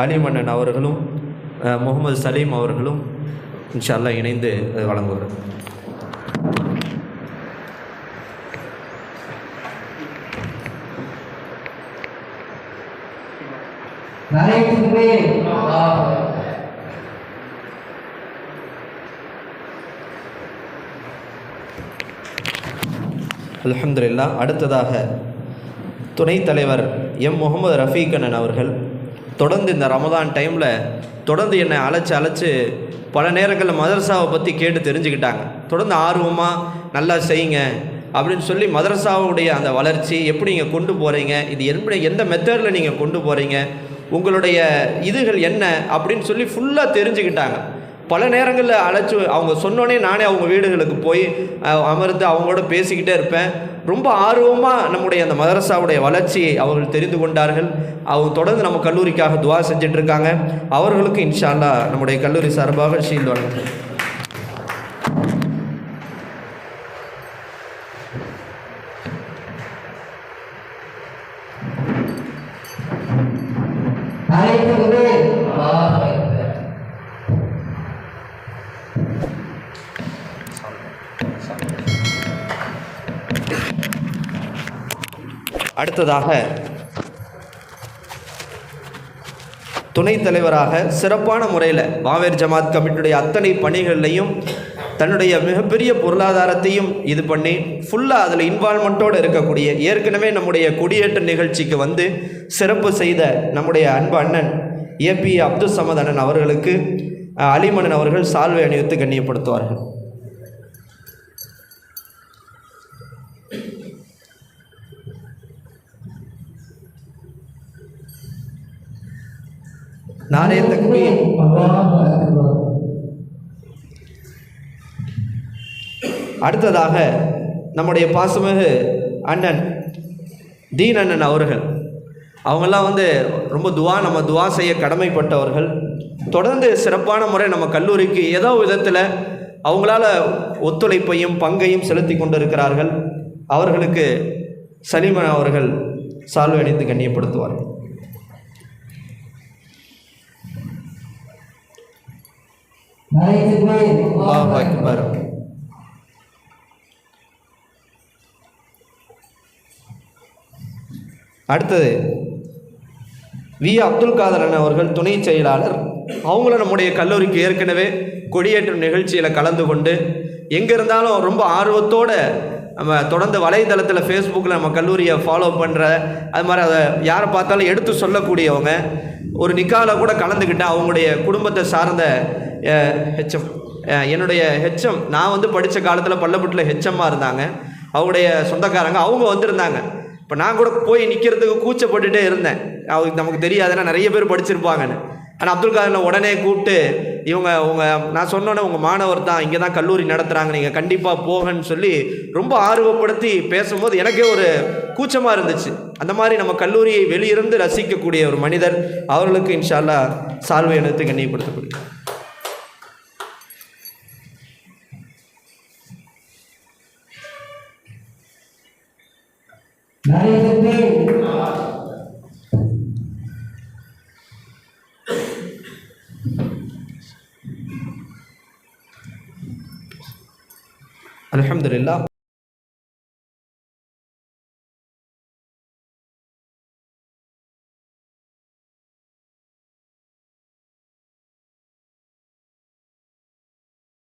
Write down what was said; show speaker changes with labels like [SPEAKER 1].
[SPEAKER 1] அலிமன்னன் அவர்களும் முகமது சலீம் அவர்களும் இன்ஷால்லா இணைந்து வழங்குவார்.
[SPEAKER 2] நரேந்திரே
[SPEAKER 1] அடுத்ததாக துணைத் தலைவர் எம் முகமது ரஃபீகண்ணன் அவர்கள் தொடர்ந்து இந்த ரமதான் டைமில் தொடர்ந்து என்னை அழைச்சி அழைச்சி பல நேரங்களில் மதரசாவை பற்றி கேட்டு தெரிஞ்சுக்கிட்டாங்க. தொடர்ந்து ஆர்வமாக நல்லா செய்யுங்க அப்படின்னு சொல்லி மதரசாவுடைய அந்த வளர்ச்சி எப்படி நீங்கள் கொண்டு போகிறீங்க இது எப்படி எந்த மெத்தடில் நீங்கள் கொண்டு போகிறீங்க உங்களுடைய இதுகள் என்ன அப்படின்னு சொல்லி ஃபுல்லாக தெரிஞ்சுக்கிட்டாங்க. பல நேரங்களில் அழைச்சி அவங்க சொன்னோன்னே நானே அவங்க வீடுகளுக்கு போய் அமர்ந்து அவங்களோட பேசிக்கிட்டே இருப்பேன். ரொம்ப ஆர்வமாக நம்முடைய அந்த மதரசாவுடைய வளர்ச்சியை அவர்கள் தெரிந்து கொண்டார்கள். அவங்க தொடர்ந்து நம்ம கல்லூரிக்காக துவா செஞ்சுட்டு இருக்காங்க. அவர்களுக்கு இன்ஷா நம்முடைய கல்லூரி சார்பாக ஷீல் வழங்குகிறேன்
[SPEAKER 2] நரேந்திரே
[SPEAKER 1] அடுத்ததாக துணைத் தலைவராக சிறப்பான முறையில் மாவேர் ஜமாத் கமிட்டியுடைய அத்தனை பணிகள்லையும் தன்னுடைய மிகப்பெரிய பொருளாதாரத்தையும் இது பண்ணி ஃபுல்லாக அதில் இன்வால்மெண்ட்டோடு இருக்கக்கூடிய ஏற்கனவே நம்முடைய கொடியேற்ற நிகழ்ச்சிக்கு வந்து சிறப்பு செய்த நம்முடைய அன்பு அண்ணன் ஏபி அப்துல் சமத் அண்ணன் அவர்களுக்கு அலிமணன் அவர்கள் சால்வை அணிவித்து கண்ணியப்படுத்துவார்கள். நானே தக்பீர் அடுத்ததாக நம்முடைய பாசமிகு அண்ணன் தீன் அண்ணன் அவர்கள். அவங்கெல்லாம் வந்து ரொம்ப துவா நம்ம துவா செய்ய கடமைப்பட்டவர்கள். தொடர்ந்து சிறப்பான முறை நம்ம கல்லூரிக்கு ஏதோ விதத்தில் அவங்களால ஒத்துழைப்பையும் பங்கையும் செலுத்தி கொண்டிருக்கிறார்கள். அவர்களுக்கு சலீமன் அவர்கள் சால்வை அணிந்து கண்ணியப்படுத்துவார்கள். அடுத்தது வி. அப்துல் காதர் அவர்கள் துணை செயலாளர். அவங்களும் நம்முடைய கல்லூரிக்கு ஏற்கனவே கொடியேற்றும் நிகழ்ச்சியில் கலந்து கொண்டு எங்கே இருந்தாலும் ரொம்ப ஆர்வத்தோடு நம்ம தொடர்ந்து வலைதளத்தில் ஃபேஸ்புக்கில் நம்ம கல்லூரியை ஃபாலோ பண்ணுற அது மாதிரி அதை யாரை பார்த்தாலும் எடுத்து சொல்லக்கூடியவங்க. ஒரு நிக்காவில் கூட கலந்துக்கிட்டு அவங்களுடைய குடும்பத்தை சார்ந்த ஹெச்எம் என்னுடைய ஹெச்எம் நான் வந்து படித்த காலத்தில் பள்ளப்பட்டில் ஹெச்எம்மாக இருந்தாங்க. அவங்களுடைய சொந்தக்காரங்க அவங்க வந்திருந்தாங்க. இப்போ நான் கூட போய் நிற்கிறதுக்கு கூச்சப்பட்டுட்டே இருந்தேன். அவருக்கு நமக்கு தெரியாதுன்னா நிறைய பேர் படிச்சிருப்பாங்கன்னு. ஆனால் அப்துல் காதர் உடனே கூப்பிட்டு இவங்க உங்கள் நான் சொன்னோன்னே உங்கள் மாணவர் தான் இங்கே தான் கல்லூரி நடத்துகிறாங்க நீங்கள் கண்டிப்பாக போகன்னு சொல்லி ரொம்ப ஆர்வப்படுத்தி பேசும்போது எனக்கே ஒரு கூச்சமாக இருந்துச்சு. அந்த மாதிரி நம்ம கல்லூரியை வெளியிருந்து ரசிக்கக்கூடிய ஒரு மனிதர் அவர்களுக்கு இன்ஷால்லா சால்வை எடுத்து கண்ணியப்படுத்தக்கூடிய
[SPEAKER 2] الحمد
[SPEAKER 1] لله.